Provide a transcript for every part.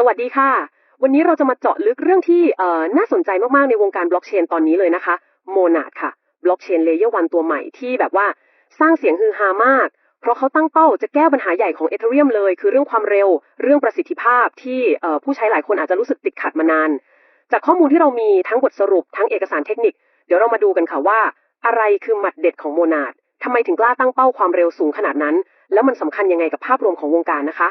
สวัสดีค่ะ วันนี้เราจะมาเจาะลึกเรื่องที่น่าสนใจมากๆในวงการบล็อกเชนตอนนี้เลยนะคะโมนาดค่ะบล็อกเชนเลเยอร์วันตัวใหม่ที่แบบว่าสร้างเสียงฮือฮามาก เพราะเขาตั้งเป้าจะแก้ปัญหาใหญ่ของเอ e เรียมเลย คือเรื่องความเร็ว เรื่องประสิทธิภาพที่ผู้ใช้หลายคนอาจจะรู้สึกติดขัดมานาน จากข้อมูลที่เรามีทั้งบทสรุปทั้งเอกสารเทคนิค เดี๋ยวเรามาดูกันค่ะว่า อะไรคือหมัดเด็ดของโมนาดทำไมถึงกล้าตั้งเป้าความเร็วสูงขนาดนั้น แล้วมันสำคัญยังไงกับภาพรวมของวงการนะคะ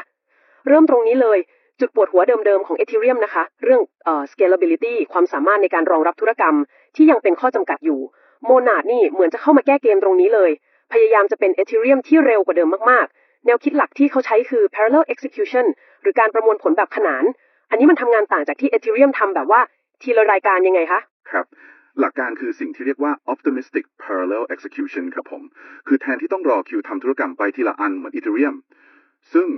เริ่มตรงนี้เลย จุดปวดหัวเดิมๆ ของ Ethereum นะคะ เรื่องเอ่อ scalability ความสามารถในการรองรับธุรกรรม ที่ยังเป็นข้อจำกัดอยู่โมนาดนี่เหมือนจะเข้ามาแก้เกมตรงนี้เลย พยายามจะเป็น Ethereum ที่เร็วกว่าเดิมมากๆ แนวคิดหลักที่เขาใช้คือ parallel execution หรือการประมวลผลแบบขนาน อันนี้มันทำงานต่างจากที่ Ethereum ทำแบบว่าทีละรายการยังไงคะครับหลักการคือสิ่งที่เรียกว่า optimistic parallel execution ครับผม คือแทนที่ต้องรอคิวทำธุรกรรมไปทีละอันเหมือน Ethereum ซึ่ง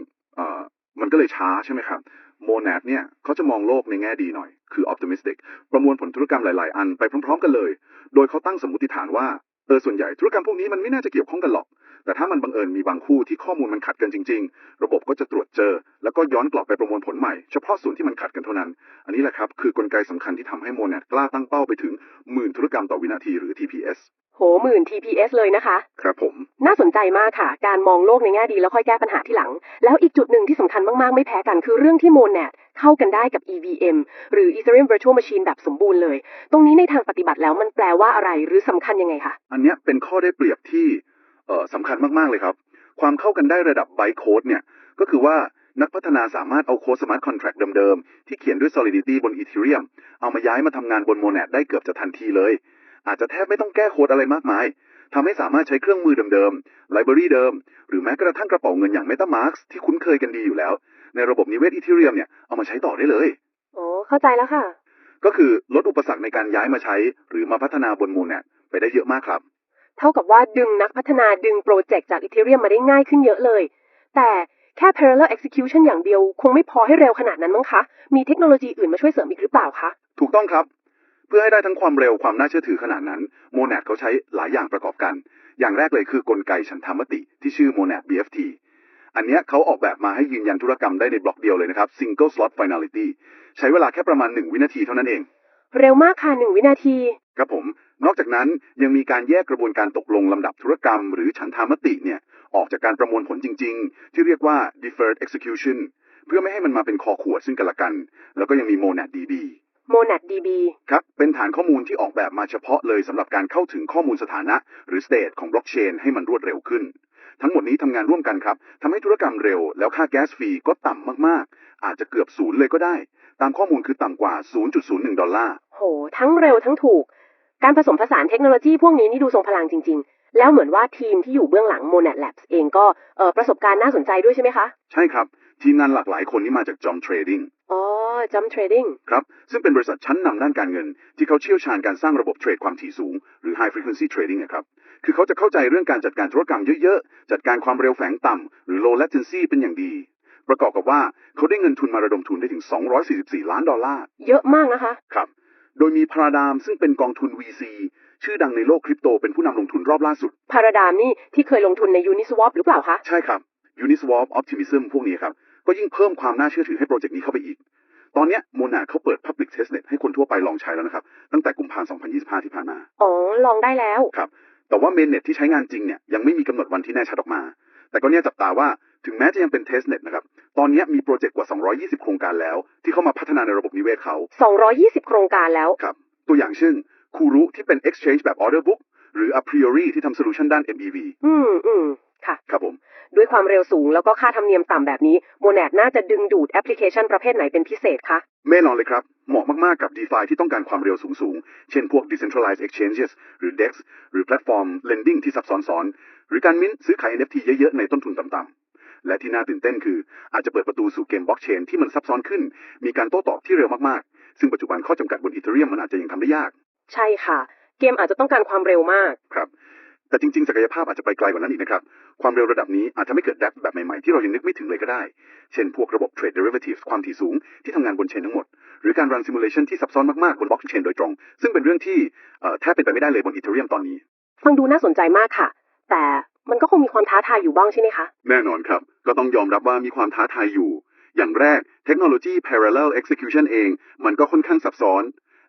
มันก็เลยช้าใช่ไหมครับโมแนดเนี่ยเขาจะมองโลกในแง่ดีหน่อย คือออปติมิสติกประมวลผลธุรกรรมหลาย ๆ อันไปพร้อม ๆ กันเลย โดยเขาตั้งสมมติฐานว่า เออ ส่วนใหญ่ธุรกรรมพวกนี้มันไม่น่าจะเกี่ยวข้องกันหรอก แต่ถ้ามันบังเอิญมีบางคู่ที่ข้อมูลมันขัดกันจริง ๆ ระบบก็จะตรวจเจอ แล้วก็ย้อนกลับไปประมวลผลใหม่ เฉพาะส่วนที่มันขัดกันเท่านั้น อันนี้แหละครับ คือกลไกสำคัญที่ทำให้ Monad กล้าตั้งเป้าไปถึงหมื่นธุรกรรมต่อวินาทีหรือ TPS โหหมื่น TPS เลยนะคะ ครับผม น่าสนใจมากค่ะ การมองโลกในแง่ดีแล้วค่อยแก้ปัญหาที่หลัง แล้วอีกจุดหนึ่งที่สำคัญมาก ๆ ไม่แพ้กันคือเรื่องที่ Monad เข้ากันได้กับ EVM หรือ Ethereum Virtual Machine แบบสมบูรณ์เลย ตรงนี้ในทางปฏิบัติแล้วมันแปลว่าอะไรหรือสำคัญยังไงคะ อันเนี้ยเป็นข้อได้เปรียบที่เอ่อ สำคัญมากๆเลยครับ ความเข้ากันได้ระดับไบโคดเนี่ย ก็คือว่านักพัฒนาสามารถเอาโค้ดสมาร์ทคอนแท็กเดิมๆ ที่เขียนด้วย Solidity บน Ethereum เอามาย้ายมาทำงานบน Monad ได้เกือบจะทันทีเลย อาจจะแทบไม่ต้องแก้โค้ดอะไรมากมายทำให้สามารถใช้เครื่องมือเดิมๆไลบรารีเดิม หรือแม้กระทั่งกระเป๋าเงินอย่าง MetaMask ที่คุ้นเคยกันดีอยู่แล้ว ในระบบนิเวศ Ethereum เนี่ยเอามาใช้ต่อได้เลยอ๋อเข้าใจแล้วค่ะ ก็คือลดอุปสรรคในการย้ายมาใช้ หรือมาพัฒนาบน Monad ไปได้เยอะมากครับ เท่ากับว่าดึงนักพัฒนาดึงโปรเจกต์จาก Ethereum มาได้ง่ายขึ้นเยอะเลย แต่แค่ parallel execution อย่างเดียว คงไม่พอให้เร็วขนาดนั้นมั้งคะ มีเทคโนโลยีอื่นมาช่วยเสริมอีกหรือเปล่าคะ ถูกต้องครับ เพื่อให้ได้ทั้งความเร็วความน่าเชื่อถือขนาดนั้น Monad เขาใช้หลายอย่างประกอบกัน อย่างแรกเลยคือกลไกฉันทามติที่ชื่อ Monad BFT อันเนี้ยเขาออกแบบมาให้ยืนยันธุรกรรมได้ในบล็อกเดียวเลยนะครับ Single Slot Finality ใช้เวลาแค่ประมาณ 1 วินาทีเท่านั้นเอง เร็วมากค่ะหนึ่งวินาที ครับผม นอกจากนั้นยังมีการแยกกระบวนการตกลงลำดับธุรกรรม หรือฉันทามติเนี่ยออกจากการประมวลผลจริง ๆ ที่เรียกว่า deferred execution เพื่อไม่ให้มันมาเป็นคอขวดซึ่งกันและกัน แล้วก็ยังมี Monad DB Monad DB ครับ เป็นฐานข้อมูลที่ออกแบบมาเฉพาะเลยสำหรับการเข้าถึงข้อมูลสถานะ หรือ state ของบล็อกเชนให้มันรวดเร็วขึ้น ทั้งหมดนี้ทำงานร่วมกันครับทำให้ธุรกรรมเร็ว แล้วค่าแก๊สฟรีก็ต่ำมากๆ อาจจะเกือบศูนย์เลยก็ได้ ตามข้อมูลคือต่ำกว่า 0.01 ดอลลาร์โห ทั้งเร็วทั้งถูก การผสมผสานเทคโนโลยีพวกนี้นี่ดูทรงพลังจริง ๆ แล้วเหมือนว่าทีมที่อยู่เบื้องหลัง Monad Labs เองก็เอ่อประสบการณ์น่าสนใจด้วยใช่ไหมคะ ใช่ครับ ทีมงานหลากหลายคนที่มาจาก Jom Trading อ๋อ Jump Trading ครับ ซึ่งเป็นบริษัทชั้นนำด้านการเงิน ที่เขาเชี่ยวชาญการสร้างระบบเทรดความถี่สูง หรือ High Frequency Trading นะครับ คือเขาจะเข้าใจเรื่องการจัดการธุรกรรมเยอะๆ จัดการความเร็วแฝงต่ำหรือ Low Latency เป็นอย่างดี ประกอบกับว่าเขาได้เงินทุนมาระดมทุนได้ถึง 244 ล้านดอลลาร์ เยอะมากนะคะ ครับ โดยมีพาราดามซึ่งเป็นกองทุน VC ชื่อดังในโลกคริปโตเป็นผู้นำลงทุนรอบล่าสุด พาราดามนี่ที่เคยลงทุนใน Uniswap หรือเปล่าคะ ใช่ครับ Uniswap Optimism พวกนี้ครับ ก็ยิ่งเพิ่มความน่าเชื่อถือให้โปรเจกต์นี้เข้าไปอีก ตอนเนี้โมนาเขาเปิด Public Testnet ให้คนทั่วไปลองใช้แล้วนะครับ ตั้งแต่กุมภาพันธ์2025 ที่ผ่านมา อ๋อ ลองได้แล้ว ครับ แต่ว่า Mainnet ที่ใช้งานจริงเนี่ยยังไม่มีกำหนดวันที่แน่ชัดออกมา แต่ก็เนี่ยจับตาว่า ถึงแม้จะยังเป็น Testnet นะครับ ตอนเนี้ยมีโปรเจกต์กว่า 220 โครงการแล้ว ที่เข้ามาพัฒนาในระบบนิเวศเขา 220 โครงการแล้ว ครับ ตัวอย่างเช่นคูรุที่เป็น Exchange แบบ Order Book หรือ a priori ที่ทำโซลูชันด้าน MEV อืมอืมค่ะ ครับผม ด้วยความเร็วสูงแล้วก็ค่าธรรมเนียมต่ำแบบนี้ Monad น่าจะดึงดูดแอปพลิเคชันประเภทไหนเป็นพิเศษคะแน่นอนเลยครับ เหมาะมาก ๆ กับ DeFi ที่ต้องการความเร็วสูง ๆ เช่นพวก Decentralized Exchanges หรือ DEX หรือแพลตฟอร์ม Lending ที่ซับซ้อนๆหรือการมิ้นท์ซื้อขาย NFT เยอะ ๆ ในต้นทุนต่ำๆ และที่น่าตื่นเต้นคือ อาจจะเปิดประตูสู่เกมบล็อกเชนที่มันซับซ้อนขึ้น มีการโต้ตอบที่เร็วมากๆ ซึ่งปัจจุบันข้อจำกัดบน Ethereum มันอาจจะยังทำได้ยาก ใช่ค่ะ เกมอาจจะต้องการความเร็วมากครับแต่จริงๆ ศักยภาพอาจจะไปไกลกว่านั้นอีกนะครับ ความเร็วระดับนี้อาจจะไม่เกิดแดปแบบใหม่ๆ ที่เรายังนึกไม่ถึงเลยก็ได้ เช่นพวกระบบ Trade Derivatives ความถี่สูงที่ทำงานบนเชนทั้งหมด หรือการรันซิมูเลชันที่ซับซ้อนมากๆ บนบล็อกเชนโดยตรง ซึ่งเป็นเรื่องที่เอ่อแทบเป็นไปไม่ได้เลยบน Ethereum ตอนนี้ ฟังดูน่าสนใจมากค่ะ แต่ มันก็คงมีความท้าทายอยู่บ้างใช่ไหมคะ แน่นอนครับ ก็ต้องยอมรับว่ามีความท้าทายอยู่ อย่างแรกเทคโนโลยี parallel execution เอง มันก็ค่อนข้างซับซ้อน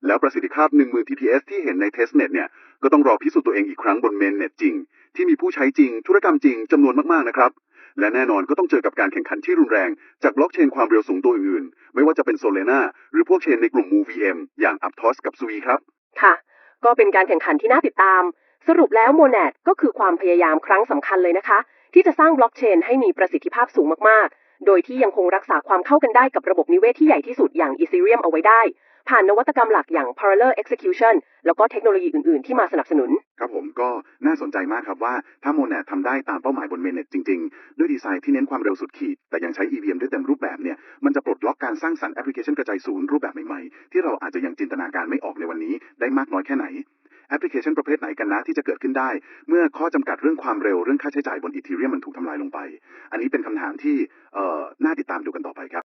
แล้วประสิทธิภาพ10,000 TPS ที่เห็นใน testnet เนี่ย ก็ต้องรอพิสูจน์ตัวเองอีกครั้งบน mainnet จริง ที่มีผู้ใช้จริง ธุรกรรมจริงจำนวนมากๆนะครับ และแน่นอนก็ต้องเจอกับการแข่งขันที่รุนแรง จากบล็อกเชนความเร็วสูงตัวอื่นๆ ไม่ว่าจะเป็น Solana หรือพวกเชนในกลุ่ม MoveVM อย่าง Aptos กับ Sui ครับ ค่ะ ก็เป็นการแข่งขันที่น่าติดตาม สรุปแล้วโม a d ก็คือความพยายามครั้งสำคัญเลยนะคะ ที่จะสร้างบล็อกเชนให้มีประสิทธิภาพสูงมากๆ โดยที่ยังคงรักษาความเข้ากันได้กับระบบนิเวศที่ใหญ่ที่สุดอย่าง Ethereum เอาไว้ได้ ผ่านนวัตกรรมหลักอย่าง Parallel Execution แล้วก็เทคโนโลยีอื่นๆ ที่มาสนับสนุน ครับผมก็น่าสนใจมากครับว่าถ้าโมเน t ทำได้ตามเป้าหมายบนเมนเน็ตจริง ๆ ด้วยดีไซน์ที่เน้นความเร็วสุดขีด แต่ยังใช้ EVM ได้เต็มรูปแบบเนี่ยมันจะปลดล็อกการสร้างสรรค์แอปพลิเคชันกระจายศูนย์รูปแบบใหม่ๆที่เราอาจจะยังจินตนาการไม่ออกในวันนี้ได้มากน้อยแค่ไหน แอปพลิเคชันประเภทไหนกันนะที่จะเกิดขึ้นได้ เมื่อข้อจำกัดเรื่องความเร็วเรื่องค่าใช้จ่ายบนอีเทเรียมมันถูกทำลายลงไป อันนี้เป็นคำถามที่เอ่อน่าติดตามดูกันต่อไปครับ